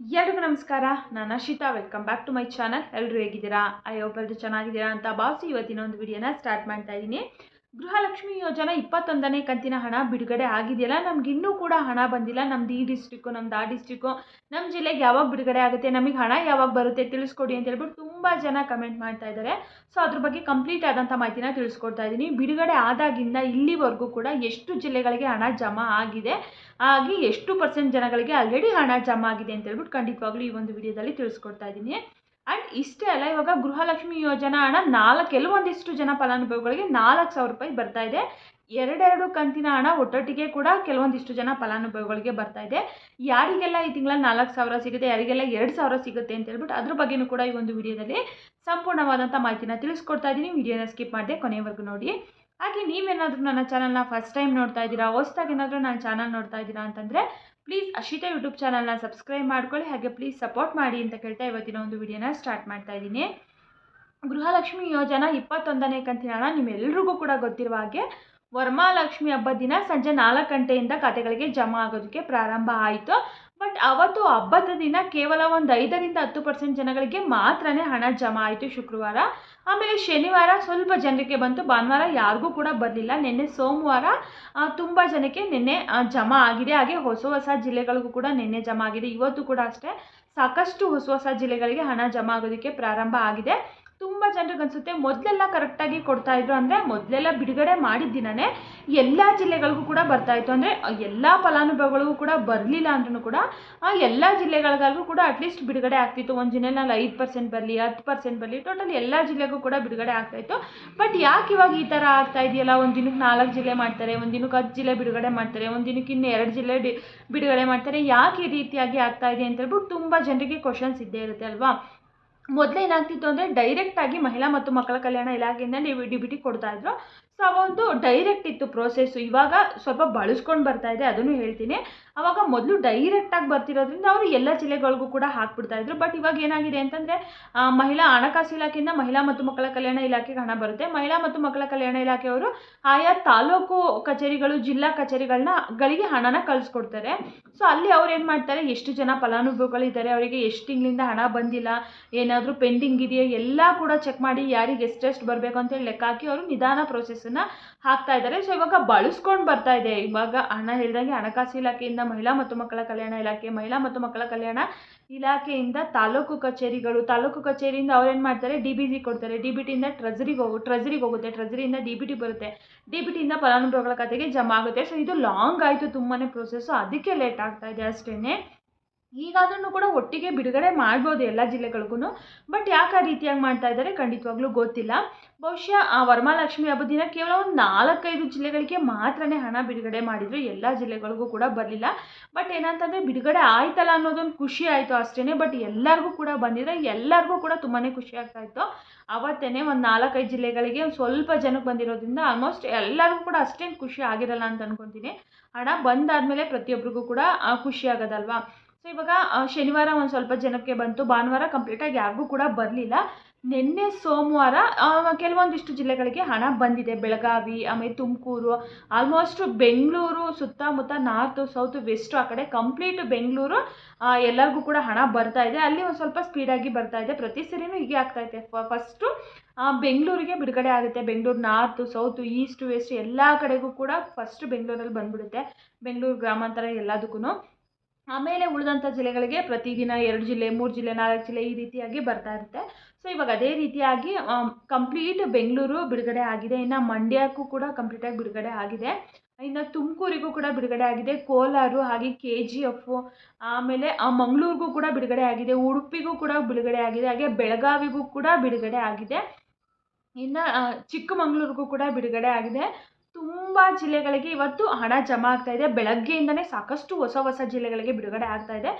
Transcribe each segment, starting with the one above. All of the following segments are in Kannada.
ಎಲ್ರಿಗೂ ನಮಸ್ಕಾರ. ನಾನು Ashita welcome back to my channel ಎಲ್ಲರೂ ಹೇಗಿದ್ದೀರಾ? ಎಲ್ಲರೂ ಚೆನ್ನಾಗಿದ್ದೀರಾ ಅಂತ ಭಾವಿಸಿ ಇವತ್ತಿನ ಒಂದು ವಿಡಿಯೋನ ಸ್ಟಾರ್ಟ್ ಮಾಡ್ತಾ ಇದ್ದೀನಿ. ಗೃಹಲಕ್ಷ್ಮಿ ಯೋಜನಾ ಇಪ್ಪತ್ತೊಂದನೇ ಕಂತಿನ ಹಣ ಬಿಡುಗಡೆ ಆಗಿದೆಯಲ್ಲ? ನಮ್ಗೆ ಇನ್ನೂ ಕೂಡ ಹಣ ಬಂದಿಲ್ಲ. ನಮ್ದು ಈ ಡಿಸ್ಟ್ರಿಕ್ಕು ನಮ್ದು ಆ ಡಿಸ್ಟಿಕ್ಕು ನಮ್ಮ ಜಿಲ್ಲೆಗೆ ಯಾವಾಗ ಬಿಡುಗಡೆ ಆಗುತ್ತೆ? ನಮಗೆ ಹಣ ಯಾವಾಗ ಬರುತ್ತೆ? ತಿಳಿಸ್ಕೊಡಿ ಅಂತ ಹೇಳ್ಬಿಟ್ಟು ತುಂಬ ಜನ ಕಮೆಂಟ್ ಮಾಡ್ತಾ ಇದ್ದಾರೆ. ಸೊ ಅದ್ರ ಬಗ್ಗೆ ಕಂಪ್ಲೀಟ್ ಆದಂಥ ಮಾಹಿತಿನ ತಿಳಿಸ್ಕೊಡ್ತಾ ಇದ್ದೀನಿ. ಬಿಡುಗಡೆ ಆದಾಗಿಂದ ಇಲ್ಲಿವರೆಗೂ ಕೂಡ ಎಷ್ಟು ಜಿಲ್ಲೆಗಳಿಗೆ ಹಣ ಜಮಾ ಆಗಿದೆ ಆಗಿ ಎಷ್ಟು ಪರ್ಸೆಂಟ್ ಜನಗಳಿಗೆ ಆಲ್ರೆಡಿ ಹಣ ಜಮಾ ಆಗಿದೆ ಅಂತ ಹೇಳ್ಬಿಟ್ಟು ಖಂಡಿತವಾಗ್ಲೂ ಈ ಒಂದು ವಿಡಿಯೋದಲ್ಲಿ ತಿಳಿಸ್ಕೊಡ್ತಾ ಇದ್ದೀನಿ. ಆ್ಯಂಡ್ ಇಷ್ಟೇ ಅಲ್ಲ, ಇವಾಗ ಗೃಹಲಕ್ಷ್ಮಿ ಯೋಜನಾ ಹಣ ನಾಲ್ಕು ಕೆಲವೊಂದಿಷ್ಟು ಜನ ಫಲಾನುಭವಿಗಳಿಗೆ ನಾಲ್ಕು ಸಾವಿರ ರೂಪಾಯಿ ಬರ್ತಾ ಇದೆ. ಎರಡೆರಡು ಕಂತಿನ ಹಣ ಒಟ್ಟೊಟ್ಟಿಗೆ ಕೂಡ ಕೆಲವೊಂದಿಷ್ಟು ಜನ ಫಲಾನುಭವಿಗಳಿಗೆ ಬರ್ತಾ ಇದೆ. ಯಾರಿಗೆಲ್ಲ ಈ ತಿಂಗಳ ನಾಲ್ಕು ಸಾವಿರ ಸಿಗುತ್ತೆ, ಯಾರಿಗೆಲ್ಲ ಎರಡು ಸಾವಿರ ಸಿಗುತ್ತೆ ಅಂತ ಹೇಳ್ಬಿಟ್ಟು ಅದ್ರ ಬಗ್ಗೆನೂ ಕೂಡ ಈ ಒಂದು ವಿಡಿಯೋದಲ್ಲಿ ಸಂಪೂರ್ಣವಾದಂಥ ಮಾಹಿತಿನ ತಿಳಿಸ್ಕೊಡ್ತಾ ಇದ್ದೀನಿ. ವಿಡಿಯೋನ ಸ್ಕಿಪ್ ಮಾಡಿದೆ ಕೊನೆವರೆಗೂ ನೋಡಿ. ಹಾಗೆ ನೀವೇನಾದರೂ ನನ್ನ ಚಾನಲ್ನ ಫಸ್ಟ್ ಟೈಮ್ ನೋಡ್ತಾ ಇದ್ದೀರಾ, ಹೊಸ್ದಾಗಿ ಏನಾದರೂ ನನ್ನ ಚಾನಲ್ ನೋಡ್ತಾ ಇದ್ದೀರಾ ಅಂತಂದರೆ ಪ್ಲೀಸ್ ಅಶಿತಾ ಯೂಟ್ಯೂಬ್ ಚಾನಲ್ನ ಸಬ್ಸ್ಕ್ರೈಬ್ ಮಾಡ್ಕೊಳ್ಳಿ. ಹಾಗೆ ಪ್ಲೀಸ್ ಸಪೋರ್ಟ್ ಮಾಡಿ ಅಂತ ಕೇಳ್ತಾ ಇವತ್ತಿನ ಒಂದು ವಿಡಿಯೋನ ಸ್ಟಾರ್ಟ್ ಮಾಡ್ತಾ ಇದ್ದೀನಿ. ಗೃಹಲಕ್ಷ್ಮಿ ಯೋಜನಾ ಇಪ್ಪತ್ತೊಂದನೇ ಕಂತಿನ ಹಣ ನಿಮ್ಮೆಲ್ಲರಿಗೂ ಕೂಡ ಗೊತ್ತಿರುವ ಹಾಗೆ ವರ್ಮಾಲಕ್ಷ್ಮಿ ಹಬ್ಬದ ದಿನ ಸಂಜೆ ನಾಲ್ಕು ಗಂಟೆಯಿಂದ ಖಾತೆಗಳಿಗೆ ಜಮಾ ಆಗೋದಕ್ಕೆ ಪ್ರಾರಂಭ ಆಯಿತು. ಬಟ್ ಅವತ್ತು ಹಬ್ಬದ ದಿನ ಕೇವಲ ಒಂದು ಐದರಿಂದ ಹತ್ತು ಪರ್ಸೆಂಟ್ ಜನಗಳಿಗೆ ಮಾತ್ರನೇ ಹಣ ಜಮಾ ಆಯಿತು ಶುಕ್ರವಾರ. ಆಮೇಲೆ ಶನಿವಾರ ಸ್ವಲ್ಪ ಜನರಿಗೆ ಬಂತು. ಭಾನುವಾರ ಯಾರಿಗೂ ಕೂಡ ಬರಲಿಲ್ಲ. ನಿನ್ನೆ ಸೋಮವಾರ ತುಂಬ ಜನಕ್ಕೆ ನಿನ್ನೆ ಜಮಾ ಆಗಿದೆ. ಹಾಗೆ ಹೊಸ ಹೊಸ ಜಿಲ್ಲೆಗಳಿಗೂ ಕೂಡ ನಿನ್ನೆ ಜಮಾ ಆಗಿದೆ. ಇವತ್ತು ಕೂಡ ಅಷ್ಟೇ ಸಾಕಷ್ಟು ಹೊಸ ಹೊಸ ಜಿಲ್ಲೆಗಳಿಗೆ ಹಣ ಜಮಾ ಆಗೋದಕ್ಕೆ ಪ್ರಾರಂಭ ಆಗಿದೆ. ತುಂಬ ಜನರಿಗೆ ಅನಿಸುತ್ತೆ, ಮೊದಲೆಲ್ಲ ಕರೆಕ್ಟಾಗಿ ಕೊಡ್ತಾ ಇದ್ರು ಅಂದರೆ ಮೊದಲೆಲ್ಲ ಬಿಡುಗಡೆ ಮಾಡಿದ ದಿನವೇ ಎಲ್ಲ ಜಿಲ್ಲೆಗಳಿಗೂ ಕೂಡ ಬರ್ತಾಯಿತ್ತು ಅಂದರೆ ಎಲ್ಲ ಫಲಾನುಭವಿಗಳಿಗೂ ಕೂಡ ಬರಲಿಲ್ಲ ಅಂದ್ರೂ ಕೂಡ ಎಲ್ಲ ಜಿಲ್ಲೆಗಳಿಗೂ ಕೂಡ ಅಟ್ಲೀಸ್ಟ್ ಬಿಡುಗಡೆ ಆಗ್ತಿತ್ತು. ಒಂದು ಜಿಲ್ಲೆನಲ್ಲಿ ಐದು ಪರ್ಸೆಂಟ್ ಬರಲಿ, ಹತ್ತು ಪರ್ಸೆಂಟ್ ಬರಲಿ ಟೋಟಲ್ ಎಲ್ಲ ಜಿಲ್ಲೆಗೂ ಕೂಡ ಬಿಡುಗಡೆ ಆಗ್ತಾಯಿತ್ತು ಬಟ್ ಯಾಕೆ ಇವಾಗ ಈ ಥರ ಆಗ್ತಾ ಇದೆಯಲ್ಲ? ಒಂದು ದಿನಕ್ಕೆ ನಾಲ್ಕು ಜಿಲ್ಲೆ ಮಾಡ್ತಾರೆ, ಒಂದು ದಿನಕ್ಕೆ ಹತ್ತು ಜಿಲ್ಲೆ ಬಿಡುಗಡೆ ಮಾಡ್ತಾರೆ, ಒಂದು ದಿನಕ್ಕೆ ಇನ್ನು ಎರಡು ಜಿಲ್ಲೆ ಬಿಡುಗಡೆ ಮಾಡ್ತಾರೆ. ಯಾಕೆ ಈ ರೀತಿಯಾಗಿ ಆಗ್ತಾ ಇದೆ ಅಂತ ಹೇಳ್ಬಿಟ್ಟು ತುಂಬ ಜನರಿಗೆ ಕ್ವಶನ್ಸ್ ಇದ್ದೇ ಇರುತ್ತೆ ಅಲ್ವಾ? ಮೊದಲೇ ಏನಾಗ್ತಿತ್ತು ಅಂದರೆ ಡೈರೆಕ್ಟಾಗಿ ಮಹಿಳಾ ಮತ್ತು ಮಕ್ಕಳ ಕಲ್ಯಾಣ ಇಲಾಖೆಯಿಂದ ಡಿ ಬಿ ಟಿ ಕೊಡ್ತಾ ಇದ್ರು. ಸೊ ಅವೊಂದು ಡೈರೆಕ್ಟ್ ಇತ್ತು ಪ್ರೋಸೆಸ್ಸು ಇವಾಗ ಸ್ವಲ್ಪ ಬಳಸ್ಕೊಂಡು ಬರ್ತಾ ಇದೆ, ಅದನ್ನು ಹೇಳ್ತೀನಿ. ಅವಾಗ ಮೊದಲು ಡೈರೆಕ್ಟಾಗಿ ಬರ್ತಿರೋದ್ರಿಂದ ಅವರು ಎಲ್ಲ ಜಿಲ್ಲೆಗಳಿಗೂ ಕೂಡ ಹಾಕ್ಬಿಡ್ತಾ ಇದ್ರು. ಬಟ್ ಇವಾಗ ಏನಾಗಿದೆ ಅಂತಂದರೆ ಮಹಿಳಾ ಹಣಕಾಸು ಇಲಾಖೆಯಿಂದ ಮಹಿಳಾ ಮತ್ತು ಮಕ್ಕಳ ಕಲ್ಯಾಣ ಇಲಾಖೆಗೆ ಹಣ ಬರುತ್ತೆ. ಮಹಿಳಾ ಮತ್ತು ಮಕ್ಕಳ ಕಲ್ಯಾಣ ಇಲಾಖೆಯವರು ಆಯಾ ತಾಲೂಕು ಕಚೇರಿಗಳು, ಜಿಲ್ಲಾ ಕಚೇರಿಗಳನ್ನ ಗಳಿಗೆ ಹಣನ ಕಳಿಸ್ಕೊಡ್ತಾರೆ. ಸೊ ಅಲ್ಲಿ ಅವ್ರು ಏನು ಮಾಡ್ತಾರೆ? ಎಷ್ಟು ಜನ ಫಲಾನುಭವಿಗಳಿದ್ದಾರೆ? ಅವರಿಗೆ ಎಷ್ಟು ತಿಂಗಳಿಂದ ಹಣ ಬಂದಿಲ್ಲ? ಏನಾದರೂ ಪೆಂಡಿಂಗ್ ಇದೆಯಾ? ಎಲ್ಲ ಕೂಡ ಚೆಕ್ ಮಾಡಿ ಯಾರಿಗೆ ಎಷ್ಟೆಷ್ಟು ಬರಬೇಕು ಅಂತೇಳಿ ಲೆಕ್ಕ ಹಾಕಿ ಅವರು ನಿಧಾನ ಪ್ರೊಸೆಸನ್ನು ಹಾಕ್ತಾ ಇದ್ದಾರೆ. ಸೊ ಇವಾಗ ಬಳಸ್ಕೊಂಡು ಬರ್ತಾ ಇದೆ. ಇವಾಗ ಹಣ ಹೇಳ್ದಂಗೆ ಹಣಕಾಸು ಇಲಾಖೆಯಿಂದ ಮಹಿಳಾ ಮತ್ತು ಮಕ್ಕಳ ಕಲ್ಯಾಣ ಇಲಾಖೆ, ಮಹಿಳಾ ಮತ್ತು ಮಕ್ಕಳ ಕಲ್ಯಾಣ ಇಲಾಖೆಯಿಂದ ತಾಲೂಕು ಕಚೇರಿಗಳು, ತಾಲೂಕು ಕಚೇರಿಯಿಂದ ಅವ್ರೇನು ಮಾಡ್ತಾರೆ? ಡಿ ಬಿ ಟಿ ಕೊಡ್ತಾರೆ. ಡಿ ಬಿ ಟಿಯಿಂದ ಟ್ರೆಜರಿಗೆ ಹೋಗು ಟ್ರೆಜರಿಗೆ ಹೋಗುತ್ತೆ. ಟ್ರೆಜರಿಯಿಂದ ಡಿ ಬಿ ಟಿ ಬರುತ್ತೆ. ಡಿ ಬಿ ಟಿಯಿಂದ ಫಲಾನುಭವಿಗಳ ಖಾತೆಗೆ ಜಮಾ ಆಗುತ್ತೆ. ಸೊ ಇದು ಲಾಂಗ್ ಆಯಿತು ತುಂಬಾ ಪ್ರೊಸೆಸ್ಸು ಅದಕ್ಕೆ ಲೇಟ್ ಆಗ್ತಾ ಇದೆ ಅಷ್ಟೇ ಈಗಾದ್ರೂ ಕೂಡ ಒಟ್ಟಿಗೆ ಬಿಡುಗಡೆ ಮಾಡ್ಬೋದು ಎಲ್ಲ ಜಿಲ್ಲೆಗಳಿಗೂ ಬಟ್ ಯಾಕೆ ಆ ರೀತಿಯಾಗಿ ಮಾಡ್ತಾ ಇದ್ದಾರೆ ಖಂಡಿತವಾಗ್ಲೂ ಗೊತ್ತಿಲ್ಲ. ಬಹುಶಃ ಆ ವರಮಹಾಲಕ್ಷ್ಮಿ ಹಬ್ಬದ ದಿನ ಕೇವಲ ಒಂದು ನಾಲ್ಕೈದು ಜಿಲ್ಲೆಗಳಿಗೆ ಮಾತ್ರನೇ ಹಣ ಬಿಡುಗಡೆ ಮಾಡಿದ್ರು ಎಲ್ಲ ಜಿಲ್ಲೆಗಳಿಗೂ ಕೂಡ ಬರಲಿಲ್ಲ. ಬಟ್ ಏನಂತಂದರೆ ಬಿಡುಗಡೆ ಆಯ್ತಲ್ಲ ಅನ್ನೋದೊಂದು ಖುಷಿ ಆಯಿತು ಅಷ್ಟೇ ಬಟ್ ಎಲ್ಲರಿಗೂ ಕೂಡ ಬಂದಿದ್ರೆ ಎಲ್ಲರಿಗೂ ಕೂಡ ತುಂಬಾ ಖುಷಿ ಆಗ್ತಾ ಇತ್ತು. ಅವತ್ತೇ ಒಂದು ನಾಲ್ಕೈದು ಜಿಲ್ಲೆಗಳಿಗೆ ಸ್ವಲ್ಪ ಜನಕ್ಕೆ ಬಂದಿರೋದ್ರಿಂದ ಆಲ್ಮೋಸ್ಟ್ ಎಲ್ಲರಿಗೂ ಕೂಡ ಅಷ್ಟೇನು ಖುಷಿ ಆಗಿರಲ್ಲ ಅಂತ ಅನ್ಕೊತೀನಿ. ಹಣ ಬಂದಾದಮೇಲೆ ಪ್ರತಿಯೊಬ್ಬರಿಗೂ ಕೂಡ ಖುಷಿ ಆಗೋದಲ್ವಾ? ಸೊ ಇವಾಗ ಶನಿವಾರ ಒಂದು ಸ್ವಲ್ಪ ಜನಕ್ಕೆ ಬಂತು. ಭಾನುವಾರ ಕಂಪ್ಲೀಟಾಗಿ ಯಾರಿಗೂ ಕೂಡ ಬರಲಿಲ್ಲ. ನಿನ್ನೆ ಸೋಮವಾರ ಕೆಲವೊಂದಿಷ್ಟು ಜಿಲ್ಲೆಗಳಿಗೆ ಹಣ ಬಂದಿದೆ. ಬೆಳಗಾವಿ, ಆಮೇಲೆ ತುಮಕೂರು ಆಲ್ಮೋಸ್ಟ್ ಬೆಂಗಳೂರು ಸುತ್ತಮುತ್ತ ನಾರ್ತು ಸೌತ್ ವೆಸ್ಟು ಆ ಕಡೆ ಕಂಪ್ಲೀಟ್ ಬೆಂಗಳೂರು ಎಲ್ಲರಿಗೂ ಕೂಡ ಹಣ ಬರ್ತಾ ಇದೆ. ಅಲ್ಲಿ ಒಂದು ಸ್ವಲ್ಪ ಸ್ಪೀಡಾಗಿ ಬರ್ತಾ ಇದೆ. ಪ್ರತಿ ಸರಿನೂ ಹೀಗೆ ಆಗ್ತಾ ಇದೆ. ಫಸ್ಟು ಬೆಂಗಳೂರಿಗೆ ಬಿಡುಗಡೆ ಆಗುತ್ತೆ. Bengaluru north south east west ಎಲ್ಲ ಕಡೆಗೂ ಕೂಡ ಫಸ್ಟ್ ಬೆಂಗಳೂರಲ್ಲಿ ಬಂದ್ಬಿಡುತ್ತೆ. ಬೆಂಗಳೂರು ಗ್ರಾಮಾಂತರ ಎಲ್ಲದಕ್ಕೂ ಆಮೇಲೆ ಉಳಿದಂಥ ಜಿಲ್ಲೆಗಳಿಗೆ ಪ್ರತಿದಿನ ಎರಡು ಜಿಲ್ಲೆ, ಮೂರು ಜಿಲ್ಲೆ, ನಾಲ್ಕು ಜಿಲ್ಲೆ ಈ ರೀತಿಯಾಗಿ ಬರ್ತಾ ಇರುತ್ತೆ. ಸೊ ಇವಾಗ ಅದೇ ರೀತಿಯಾಗಿ ಕಂಪ್ಲೀಟ್ ಬೆಂಗಳೂರು ಬಿಡುಗಡೆ ಆಗಿದೆ. ಇನ್ನು ಮಂಡ್ಯಕ್ಕೂ ಕೂಡ ಕಂಪ್ಲೀಟಾಗಿ ಬಿಡುಗಡೆ ಆಗಿದೆ. ಇನ್ನು ತುಮಕೂರಿಗೂ ಕೂಡ ಬಿಡುಗಡೆ ಆಗಿದೆ. ಕೋಲಾರು ಹಾಗೆ ಕೆ ಜಿ ಎಫು ಆಮೇಲೆ ಮಂಗಳೂರಿಗೂ ಕೂಡ ಬಿಡುಗಡೆ ಆಗಿದೆ. ಉಡುಪಿಗೂ ಕೂಡ ಬಿಡುಗಡೆ ಆಗಿದೆ. ಹಾಗೆ ಬೆಳಗಾವಿಗೂ ಕೂಡ ಬಿಡುಗಡೆ ಆಗಿದೆ. ಇನ್ನು ಚಿಕ್ಕಮಗಳೂರಿಗೂ ಕೂಡ ಬಿಡುಗಡೆ ಆಗಿದೆ. ತುಂಬ ಜಿಲ್ಲೆಗಳಿಗೆ ಇವತ್ತು ಹಣ ಜಮಾ ಆಗ್ತಾ ಇದೆ. ಬೆಳಗ್ಗೆಯಿಂದನೇ ಸಾಕಷ್ಟು ಹೊಸ ಹೊಸ ಜಿಲ್ಲೆಗಳಿಗೆ ಬಿಡುಗಡೆ ಆಗ್ತಾ ಇದೆ.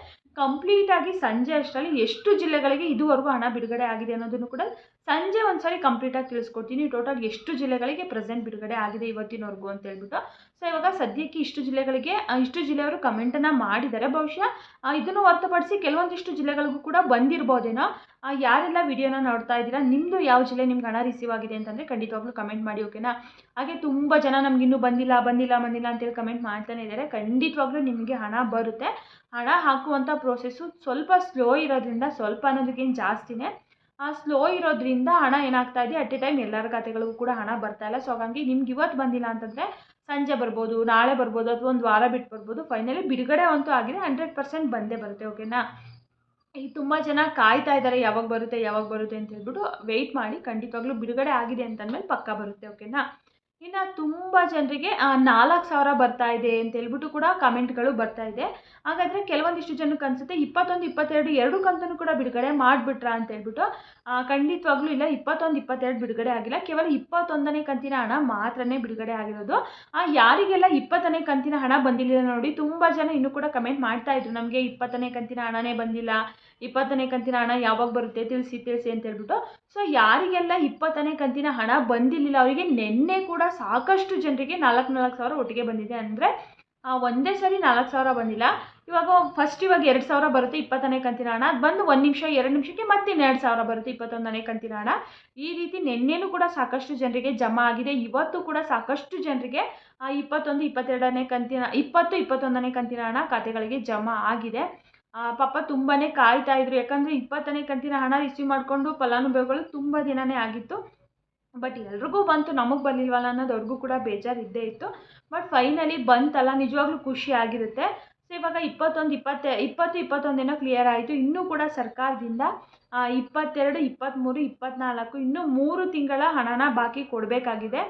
ಕಂಪ್ಲೀಟಾಗಿ ಸಂಜೆ ಅಷ್ಟರಲ್ಲಿ ಎಷ್ಟು ಜಿಲ್ಲೆಗಳಿಗೆ ಇದುವರೆಗೂ ಹಣ ಬಿಡುಗಡೆ ಆಗಿದೆ ಅನ್ನೋದನ್ನು ಕೂಡ ಸಂಜೆ ಒಂದ್ಸರಿ ಕಂಪ್ಲೀಟಾಗಿ ತಿಳಿಸ್ಕೊಡ್ತೀನಿ. ಟೋಟಲ್ ಎಷ್ಟು ಜಿಲ್ಲೆಗಳಿಗೆ ಪ್ರೆಸೆಂಟ್ ಬಿಡುಗಡೆ ಆಗಿದೆ ಇವತ್ತಿನವರೆಗೂ ಅಂತ ಹೇಳ್ಬಿಟ್ಟು. ಸೊ ಇವಾಗ ಸದ್ಯಕ್ಕೆ ಇಷ್ಟು ಜಿಲ್ಲೆಗಳಿಗೆ, ಇಷ್ಟು ಜಿಲ್ಲೆಯವರು ಕಮೆಂಟನ್ನು ಮಾಡಿದ್ದಾರೆ. ಬಹುಶಃ ಇದನ್ನು ಹೊರತುಪಡಿಸಿ ಕೆಲವೊಂದಿಷ್ಟು ಜಿಲ್ಲೆಗಳಿಗೂ ಕೂಡ ಬಂದಿರ್ಬೋದೇನೋ. ಯಾರೆಲ್ಲ ವಿಡಿಯೋನ ನೋಡ್ತಾ ಇದ್ದೀರಾ ನಿಮ್ಮದು ಯಾವ ಜಿಲ್ಲೆ ನಿಮ್ಗೆ ಹಣ ರಿಸೀವ್ ಆಗಿದೆ ಅಂತಂದರೆ ಖಂಡಿತವಾಗ್ಲೂ ಕಮೆಂಟ್ ಮಾಡಿ ಓಕೆನಾ ಹಾಗೆ ತುಂಬ ಜನ ನಮ್ಗೆ ಇನ್ನೂ ಬಂದಿಲ್ಲ ಬಂದಿಲ್ಲ ಬಂದಿಲ್ಲ ಅಂತೇಳಿ ಕಮೆಂಟ್ ಮಾಡ್ತಾನೆ ಇದ್ದಾರೆ. ಖಂಡಿತವಾಗ್ಲೂ ನಿಮಗೆ ಹಣ ಬರುತ್ತೆ. ಹಣ ಹಾಕುವಂಥ ಪ್ರೋಸೆಸ್ಸು ಸ್ವಲ್ಪ ಸ್ಲೋ ಇರೋದ್ರಿಂದ, ಸ್ವಲ್ಪ ಅನ್ನೋದಕ್ಕೇನು ಜಾಸ್ತಿನೇ. ಆ ಸ್ಲೋ ಇರೋದ್ರಿಂದ ಹಣ ಏನಾಗ್ತಾ ಇದೆ? ಅಟ್ ಎ ಟೈಮ್ ಎಲ್ಲರ ಖಾತೆಗಳಿಗೂ ಕೂಡ ಹಣ ಬರ್ತಾ ಇಲ್ಲ. ಸೊ ಹಾಗಾಗಿ ನಿಮ್ಗೆ ಇವತ್ತು ಬಂದಿಲ್ಲ ಅಂತಂದರೆ ಸಂಜೆ ಬರ್ಬೋದು, ನಾಳೆ ಬರ್ಬೋದು, ಅಥವಾ ಒಂದು ವಾರ ಬಿಟ್ಟು ಬರ್ಬೋದು ಫೈನಲಿ ಬಿಡುಗಡೆ ಅಂತೂ ಆಗಿದೆ ಹಂಡ್ರೆಡ್ ಪರ್ಸೆಂಟ್ ಬಂದೇ ಬರುತ್ತೆ ಓಕೆನಾ ಈಗ ತುಂಬ ಜನ ಕಾಯ್ತಾ ಇದ್ದಾರೆ, ಯಾವಾಗ ಬರುತ್ತೆ ಯಾವಾಗ ಬರುತ್ತೆ ಅಂತ ಹೇಳ್ಬಿಟ್ಟು ವೆಯ್ಟ್ ಮಾಡಿ, ಖಂಡಿತವಾಗ್ಲೂ ಬಿಡುಗಡೆ ಆಗಿದೆ ಅಂತಂದಮೇಲೆ ಪಕ್ಕಾ ಬರುತ್ತೆ ಓಕೆನಾ ಇನ್ನು ತುಂಬ ಜನರಿಗೆ ನಾಲ್ಕು ಸಾವಿರ ಬರ್ತಾ ಇದೆ ಅಂತ ಹೇಳ್ಬಿಟ್ಟು ಕೂಡ ಕಮೆಂಟ್ಗಳು ಬರ್ತಾ ಇದೆ. ಹಾಗಾದರೆ ಕೆಲವೊಂದಿಷ್ಟು ಜನಕ್ಕೆ ಅನಿಸುತ್ತೆ ಇಪ್ಪತ್ತೊಂದು ಇಪ್ಪತ್ತೆರಡು ಎರಡು ಕಂತನ್ನು ಕೂಡ ಬಿಡುಗಡೆ ಮಾಡಿಬಿಟ್ರಾ ಅಂತ ಹೇಳ್ಬಿಟ್ಟು ಖಂಡಿತವಾಗ್ಲೂ ಇಲ್ಲ ಇಪ್ಪತ್ತೊಂದು ಇಪ್ಪತ್ತೆರಡು ಬಿಡುಗಡೆ ಆಗಿಲ್ಲ. ಕೇವಲ ಇಪ್ಪತ್ತೊಂದನೇ ಕಂತಿನ ಹಣ ಮಾತ್ರನೇ ಬಿಡುಗಡೆ ಆಗಿರೋದು. ಆ, ಯಾರಿಗೆಲ್ಲ ಇಪ್ಪತ್ತನೇ ಕಂತಿನ ಹಣ ಬಂದಿಲ್ಲ ನೋಡಿ ತುಂಬ ಜನ ಇನ್ನೂ ಕೂಡ ಕಮೆಂಟ್ ಮಾಡ್ತಾ ಇದ್ರು ನಮಗೆ ಇಪ್ಪತ್ತನೇ ಕಂತಿನ ಹಣನೇ ಬಂದಿಲ್ಲ ಇಪ್ಪತ್ತನೇ ಕಂತಿನ ಹಣ ಯಾವಾಗ ಬರುತ್ತೆ ತಿಳಿಸಿ ತಿಳಿಸಿ ಅಂತ ಹೇಳ್ಬಿಟ್ಟು. ಸೊ ಯಾರಿಗೆಲ್ಲ ಇಪ್ಪತ್ತನೇ ಕಂತಿನ ಹಣ ಬಂದಿಲ್ಲ ಅವರಿಗೆ ನಿನ್ನೆ ಕೂಡ ಸಾಕಷ್ಟು ಜನರಿಗೆ ನಾಲ್ಕು ನಾಲ್ಕು ಸಾವಿರ ಒಟ್ಟಿಗೆ ಬಂದಿದೆ ಅಂದರೆ ಒಂದೇ ಸರಿ ನಾಲ್ಕು ಸಾವಿರ ಬಂದಿಲ್ಲ. ಇವಾಗ ಫಸ್ಟ್ ಇವಾಗ ಎರಡು ಸಾವಿರ ಬರುತ್ತೆ ಇಪ್ಪತ್ತನೇ ಕಂತಿನ ಹಣ. ಅದು ಬಂದು ಒಂದು ನಿಮಿಷ, ಎರಡು ನಿಮಿಷಕ್ಕೆ ಮತ್ತೆ ಇನ್ನೆರಡು ಸಾವಿರ ಬರುತ್ತೆ ಇಪ್ಪತ್ತೊಂದನೇ ಕಂತಿನ ಹಣ. ಈ ರೀತಿ ನಿನ್ನೆನೂ ಕೂಡ ಸಾಕಷ್ಟು ಜನರಿಗೆ ಜಮಾ ಆಗಿದೆ. ಇವತ್ತು ಕೂಡ ಸಾಕಷ್ಟು ಜನರಿಗೆ ಇಪ್ಪತ್ತೊಂದು, ಇಪ್ಪತ್ತೆರಡನೇ ಕಂತಿನ, ಇಪ್ಪತ್ತು, ಇಪ್ಪತ್ತೊಂದನೇ ಕಂತಿನ ಹಣ ಖಾತೆಗಳಿಗೆ ಜಮಾ ಆಗಿದೆ. ಪಾಪ ತುಂಬಾ ಕಾಯ್ತಾ ಇದ್ರು. ಯಾಕಂದರೆ ಇಪ್ಪತ್ತನೇ ಕಂತಿನ ಹಣ ರಿಸೀವ್ ಮಾಡಿಕೊಂಡು ಫಲಾನುಭವಿಗಳು ತುಂಬ ದಿನನೇ ಆಗಿತ್ತು. ಬಟ್ ಎಲ್ರಿಗೂ ಬಂತು, ನಮಗೆ ಬಂದಿಲ್ವಲ್ಲ ಅನ್ನೋದು ಅವ್ರಿಗೂ ಕೂಡ ಬೇಜಾರು ಇದ್ದೇ ಇತ್ತು. ಬಟ್ ಫೈನಲಿ ಬಂತಲ್ಲ, ನಿಜವಾಗ್ಲೂ ಖುಷಿ ಆಗಿರುತ್ತೆ. ಸೊ ಇವಾಗ ಇಪ್ಪತ್ತೊಂದು, ಇಪ್ಪತ್ತೆ, ಇಪ್ಪತ್ತು ಇಪ್ಪತ್ತೊಂದೇನೋ ಕ್ಲಿಯರ್ ಆಯಿತು. ಇನ್ನೂ ಕೂಡ ಸರ್ಕಾರದಿಂದ ಇಪ್ಪತ್ತೆರಡು ಇಪ್ಪತ್ತ್ಮೂರು ಇಪ್ಪತ್ತ್ನಾಲ್ಕು ಇನ್ನೂ ಮೂರು ತಿಂಗಳ ಹಣನ ಬಾಕಿ ಕೊಡಬೇಕಾಗಿದೆ.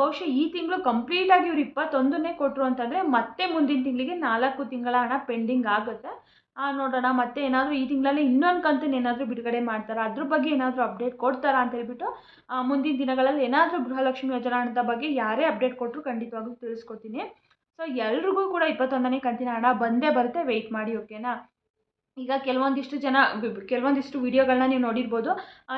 ಬಹುಶಃ ಈ ತಿಂಗಳು ಕಂಪ್ಲೀಟಾಗಿ ಇವ್ರು ಇಪ್ಪತ್ತೊಂದನ್ನೇ ಕೊಟ್ಟರು ಅಂತಂದರೆ ಮತ್ತೆ ಮುಂದಿನ ತಿಂಗಳಿಗೆ ನಾಲ್ಕು ತಿಂಗಳ ಹಣ ಪೆಂಡಿಂಗ್ ಆಗುತ್ತೆ. ನೋಡೋಣ, ಮತ್ತೆ ಏನಾದರೂ ಈ ತಿಂಗಳಲ್ಲಿ ಇನ್ನೊಂದು ಕಂತನ್ನು ಏನಾದರೂ ಬಿಡುಗಡೆ ಮಾಡ್ತಾರಾ? ಅದ್ರ ಬಗ್ಗೆ ಏನಾದರೂ ಅಪ್ಡೇಟ್ ಕೊಡ್ತಾರಾ ಅಂತ ಹೇಳ್ಬಿಟ್ಟು ಮುಂದಿನ ದಿನಗಳಲ್ಲಿ ಏನಾದರೂ ಗೃಹಲಕ್ಷ್ಮಿ ಯೋಜನಾ ಹಣದ ಬಗ್ಗೆ ಯಾರೇ ಅಪ್ಡೇಟ್ ಕೊಟ್ಟರು ಖಂಡಿತವಾಗ್ಲೂ ತಿಳಿಸ್ಕೊಡ್ತೀನಿ. ಸೊ ಎಲ್ರಿಗೂ ಕೂಡ ಇಪ್ಪತ್ತೊಂದನೇ ಕಂತಿನ ಹಣ ಬಂದೇ ಬರುತ್ತೆ. ವೆಯ್ಟ್ ಮಾಡಿ ಓಕೆನಾ ಈಗ ಕೆಲವೊಂದಿಷ್ಟು ಜನ ಕೆಲವೊಂದಿಷ್ಟು ವಿಡಿಯೋಗಳನ್ನ ನೀವು ನೋಡಿರ್ಬೋದು.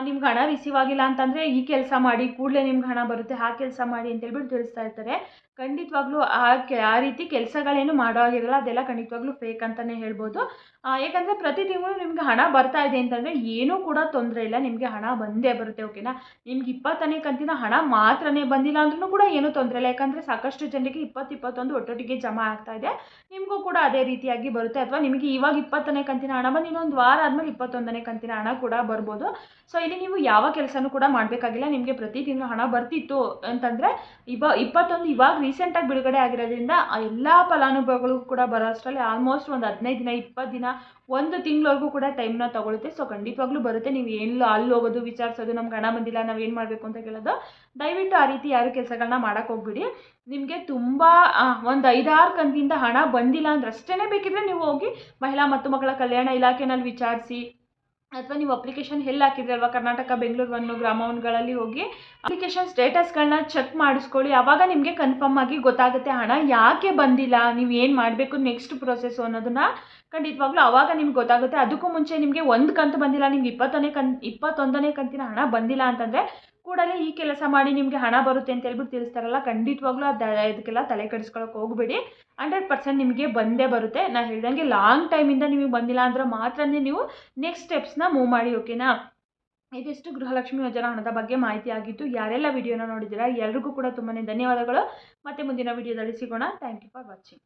ನಿಮ್ಗೆ ಹಣ ರಿಸೀವ್ ಆಗಿಲ್ಲ ಅಂತಂದರೆ ಈ ಕೆಲಸ ಮಾಡಿ, ಕೂಡಲೇ ನಿಮ್ಗೆ ಹಣ ಬರುತ್ತೆ, ಆ ಕೆಲಸ ಮಾಡಿ ಅಂತೇಳ್ಬಿಟ್ಟು ತಿಳಿಸ್ತಾ ಇರ್ತಾರೆ. ಖಂಡಿತವಾಗ್ಲೂ ಆ ಕೆ, ಆ ರೀತಿ ಕೆಲಸಗಳೇನು ಮಾಡೋ ಆಗಿರಲ್ಲ ಅದೆಲ್ಲ ಖಂಡಿತವಾಗ್ಲೂ ಫೇಕ್ ಅಂತಲೇ ಹೇಳ್ಬೋದು. ಯಾಕಂದರೆ ಪ್ರತಿ ತಿಂಗಳು ನಿಮ್ಗೆ ಹಣ ಬರ್ತಾ ಇದೆ ಅಂತಂದರೆ ಏನೂ ಕೂಡ ತೊಂದರೆ ಇಲ್ಲ, ನಿಮಗೆ ಹಣ ಬಂದೇ ಬರುತ್ತೆ ಓಕೆನಾ ನಿಮ್ಗೆ ಇಪ್ಪತ್ತನೇ ಕಂತಿನ ಹಣ ಮಾತ್ರನೇ ಬಂದಿಲ್ಲ ಅಂದ್ರೂ ಕೂಡ ಏನೂ ತೊಂದರೆ ಇಲ್ಲ, ಯಾಕಂದರೆ ಸಾಕಷ್ಟು ಜನರಿಗೆ ಇಪ್ಪತ್ತು ಇಪ್ಪತ್ತೊಂದು ಒಟ್ಟೊಟ್ಟಿಗೆ ಜಮಾ ಆಗ್ತಾ ಇದೆ. ನಿಮಗೂ ಕೂಡ ಅದೇ ರೀತಿಯಾಗಿ ಬರುತ್ತೆ, ಅಥವಾ ನಿಮಗೆ ಇವಾಗ ಇಪ್ಪತ್ತನೇ ಕಂತಿನ ಹಣ ಬಂದು ಇನ್ನೊಂದು ವಾರ ಆದಮೇಲೆ ಇಪ್ಪತ್ತೊಂದನೇ ಕಂತಿನ ಹಣ ಕೂಡ ಬರ್ಬೋದು. ಸೊ ಇಲ್ಲಿ ನೀವು ಯಾವ ಕೆಲಸನೂ ಕೂಡ ಮಾಡಬೇಕಾಗಿಲ್ಲ. ನಿಮಗೆ ಪ್ರತಿ ತಿಂಗಳು ಹಣ ಬರ್ತಿತ್ತು ಅಂತಂದರೆ, ಇವ ಇಪ್ಪತ್ತೊಂದು ಇವಾಗ ರೀಸೆಂಟಾಗಿ ಬಿಡುಗಡೆ ಆಗಿರೋದ್ರಿಂದ ಎಲ್ಲ ಫಲಾನುಭವಿಗಳು ಕೂಡ ಬರೋ ಅಷ್ಟರಲ್ಲಿ ಆಲ್ಮೋಸ್ಟ್ ಒಂದು ಹದಿನೈದು ದಿನ ಇಪ್ಪತ್ತು ದಿನ, ಒಂದು ತಿಂಗಳವರೆಗೂ ಕೂಡ ಟೈಮ್ನ ತಗೊಳುತ್ತೆ. ಸೊ ಖಂಡಿತವಾಗ್ಲೂ ಬರುತ್ತೆ. ನೀವು ಎಲ್ಲ ಅಲ್ಲಿ ಹೋಗೋದು, ವಿಚಾರಿಸೋದು, ನಮ್ಗೆ ಹಣ ಬಂದಿಲ್ಲ, ನಾವು ಏನು ಮಾಡಬೇಕು ಅಂತ ಕೇಳೋದು, ದಯವಿಟ್ಟು ಆ ರೀತಿ ಯಾರು ಕೆಲಸಗಳನ್ನ ಮಾಡೋಕ್ಕೆ ಹೋಗ್ಬಿಡಿ. ನಿಮಗೆ ತುಂಬ ಒಂದು ಐದಾರು ಕಂತಿಂದ ಹಣ ಬಂದಿಲ್ಲ ಅಂದ್ರೆ ಅಷ್ಟೇ ಬೇಕಿದ್ರೆ ನೀವು ಹೋಗಿ ಮಹಿಳಾ ಮತ್ತು ಮಕ್ಕಳ ಕಲ್ಯಾಣ ಇಲಾಖೆನಲ್ಲಿ ವಿಚಾರಿಸಿ ಅಥವಾ ನೀವು ಅಪ್ಲಿಕೇಶನ್ ಎಲ್ಲಿ ಅಲ್ವಾ? ಕರ್ನಾಟಕ, ಬೆಂಗಳೂರು ಒಂದು ಗ್ರಾಮವನ್ಗಳಲ್ಲಿ ಹೋಗಿ ಅಪ್ಲಿಕೇಶನ್ ಸ್ಟೇಟಸ್ಗಳನ್ನ ಚೆಕ್ ಮಾಡಿಸ್ಕೊಳ್ಳಿ. ಆವಾಗ ನಿಮಗೆ ಕನ್ಫರ್ಮ್ ಆಗಿ ಗೊತ್ತಾಗುತ್ತೆ, ಹಣ ಯಾಕೆ ಬಂದಿಲ್ಲ? ನೀವು ಏನು ಮಾಡಬೇಕು ನೆಕ್ಸ್ಟ್ ಪ್ರೊಸೆಸ್ಸು ಅನ್ನೋದನ್ನ ಖಂಡಿತವಾಗ್ಲೂ ಆವಾಗ ನಿಮ್ಗೆ ಗೊತ್ತಾಗುತ್ತೆ. ಅದಕ್ಕೂ ಮುಂಚೆ ನಿಮಗೆ ಒಂದು ಕಂತು ಬಂದಿಲ್ಲ. ನಿಮ್ಗೆ ಇಪ್ಪತ್ತನೇ ಕನ್, ಇಪ್ಪತ್ತೊಂದನೇ ಕಂತಿನ ಹಣ ಬಂದಿಲ್ಲ ಅಂತಂದರೆ ಕೂಡಲೇ ಈ ಕೆಲಸ ಮಾಡಿ ನಿಮಗೆ ಹಣ ಬರುತ್ತೆ ಅಂತ ಹೇಳ್ಬಿಟ್ಟು ತಿಳಿಸ್ತಾರಲ್ಲ, ಖಂಡಿತವಾಗ್ಲೂ ಅದು ಇದಕ್ಕೆಲ್ಲ ತಲೆ ಕೆಡಿಸ್ಕೊಳಕ್ಕೆ ಹೋಗಬೇಡಿ. ಹಂಡ್ರೆಡ್ ಪರ್ಸೆಂಟ್ ನಿಮಗೆ ಬಂದೇ ಬರುತ್ತೆ. ನಾನು ಹೇಳ್ದಂಗೆ ಲಾಂಗ್ ಟೈಮಿಂದ ನಿಮಗೆ ಬಂದಿಲ್ಲ ಅಂದ್ರೆ ಮಾತ್ರನೇ ನೀವು ನೆಕ್ಸ್ಟ್ ಸ್ಟೆಪ್ಸ್ನ ಮೂವ್ ಮಾಡಿ ಓಕೆನಾ ಇದಿಷ್ಟು ಗೃಹಲಕ್ಷ್ಮಿ ಯೋಜನಾ ಹಣದ ಬಗ್ಗೆ ಮಾಹಿತಿ ಆಗಿತ್ತು ಯಾರೆಲ್ಲ ವಿಡಿಯೋನ ನೋಡಿದ್ದೀರಾ ಎಲ್ರಿಗೂ ಕೂಡ ತುಂಬಾ ಧನ್ಯವಾದಗಳು. ಮತ್ತೆ ಮುಂದಿನ ವಿಡಿಯೋದಲ್ಲಿ ಸಿಗೋಣ. Thank you for watching